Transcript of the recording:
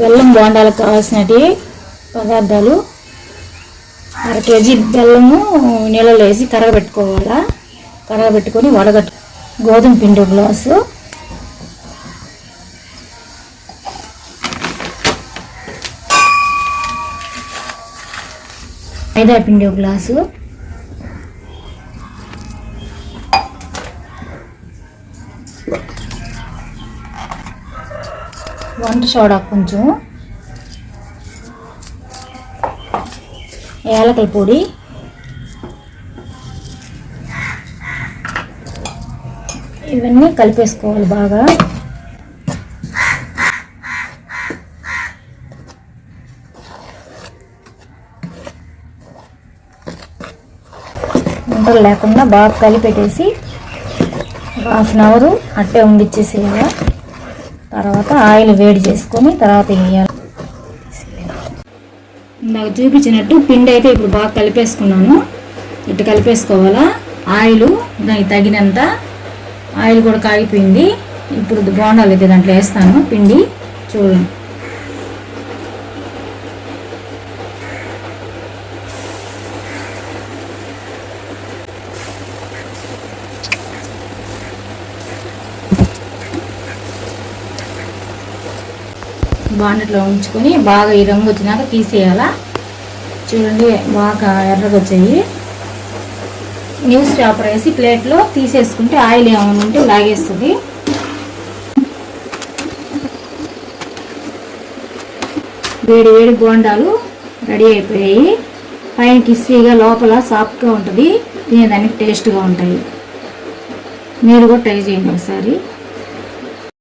బెల్లం బోండాలకు కావాల్సినవి పదార్థాలు అర కేజీ బెల్లము నీళ్ళలో వేసి కరగబెట్టుకోవాలా? కరగబెట్టుకొని వడగట్టు గోధుమ పిండి గ్లాసు. మైదా పిండి ఒక గ్లాసు. వంట సోడా కొంచెం. ఏలకల పొడి. ఇవన్నీ కలిపేసుకోవాలి బాగా. వంటలు లేకుండా బాగా కలిపెట్టేసి హాఫ్ అన్ అవర్ అట్టే ఉండిచ్చేసేయాలి. తర్వాత ఆయిల్ వేడి చేసుకొని తర్వాత వేయాలి ఇందాక చూపించినట్టు పిండి అయితే ఇప్పుడు బాగా కలిపేసుకున్నాను. ఇటు కలిపేసుకోవాలా? ఆయిల్ దానికి తగినంత ఆయిల్ కూడా కాగిపోయింది. ఇప్పుడు బోండాలు అయితే దాంట్లో వేస్తాను. పిండి చూడండి. బాండట్లో ఉంచుకొని బాగా ఈ రంగు వచ్చినాక తీసేయాలా? చూడండి బాగా ఎర్రగా వచ్చాయి న్యూస్ పేపర్ వేసి ప్లేట్లో తీసేసుకుంటే ఆయిల్ ఏమైనా ఉంటే లాగేస్తుంది. వేడి వేడి బోండాలు రెడీ అయిపోయాయి. పైన కిస్వీగా లోపల సాఫ్ట్గా ఉంటుంది. తినేదానికి టేస్ట్గా ఉంటాయి. మీరు కూడా ట్రై చేయండి ఒకసారి.